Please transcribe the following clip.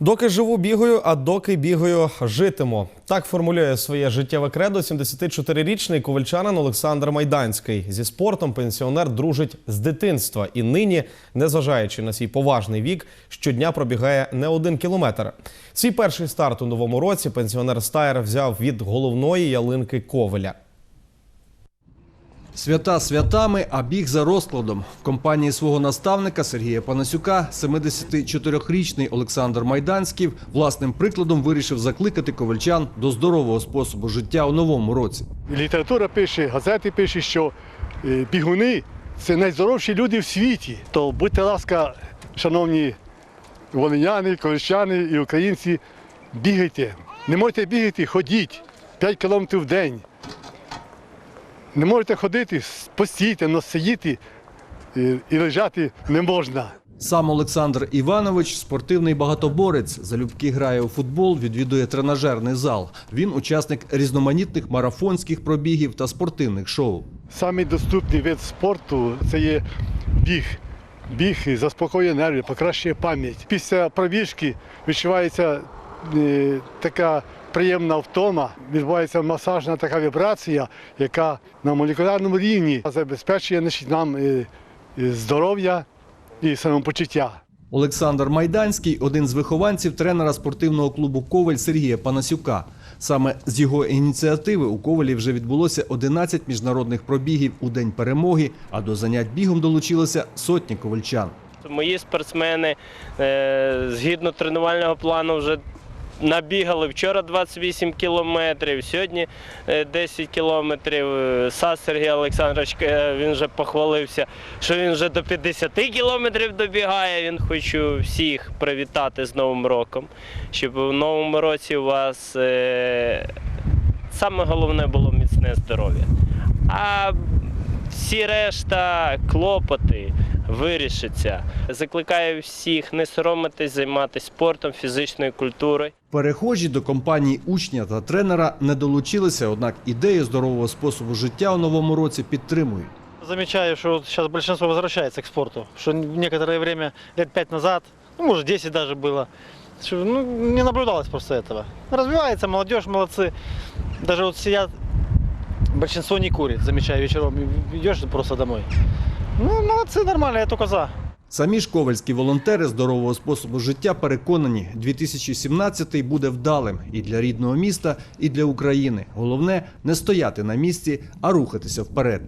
Доки живу, бігаю, а доки бігаю, житиму. Так формулює своє життєве кредо 74-річний ковальчанин Олександр Майданський. Зі спортом пенсіонер дружить з дитинства і нині, незважаючи на свій поважний вік, щодня пробігає не один кілометр. Свій перший старт у новому році пенсіонер Стаєр взяв від головної ялинки Ковеля. Свята святами, а біг за розкладом. В компанії свого наставника Сергія Панасюка 74-річний Олександр Майданський власним прикладом вирішив закликати ковальчан до здорового способу життя у новому році. Література пише, газети пише, що е, бігуни це найздоровші люди в світі. То будьте ласка, шановні волиняни, колищани і українці, бігайте. Не можете бігати, ходіть 5 кілометрів в день. Не можете ходити, постійте, але сидіти і, і лежати не можна. Сам Олександр Іванович спортивний багатоборець. Залюбки грає у футбол, відвідує тренажерний зал. Він учасник різноманітних марафонських пробігів та спортивних шоу. Самий доступний вид спорту це є біг. Біг заспокоює нерви, покращує пам'ять. Після пробіжки відчувається е, така приємна втома, відбувається масажна така вібрація, яка на молекулярному рівні забезпечує значить, нам е, е, здоров'я і самопочуття. Олександр Майданський один з вихованців тренера спортивного клубу Коваль Сергія Панасюка. Саме з його ініціативи у Ковалі вже відбулося 11 міжнародних пробігів у день перемоги, а до занять бігом долучилося сотні ковальчан. Мої спортсмени е, згідно тренувального плану вже набігали вчора 28 кілометрів, сьогодні е, 10 кілометрів. Е, Сас Сергій Олександрович е, він вже похвалився, що він вже до 50 кілометрів добігає. Він хочу всіх привітати з Новим роком, щоб у новому році у вас е, саме головне було міцне здоров'я. А всі решта клопоти вирішаться. Закликаю всіх не соромитись, займатися спортом, фізичною культурою. Перехожі до компанії учня та тренера не долучилися, однак ідею здорового способу життя у новому році підтримують. Замечаю, что сейчас большинство возвращается к спорту. Что некоторое время, лет пять назад, ну, может, 10 даже было, что, ну, не наблюдалось просто этого. Развивается молодежь, молодцы. Даже вот сидят, большинство не курит, замечаю, вечером идешь просто домой. Ну, це нормально, я тільки за. Самі ж ковальські волонтери здорового способу життя переконані, 2017-й буде вдалим і для рідного міста, і для України. Головне не стояти на місці, а рухатися вперед.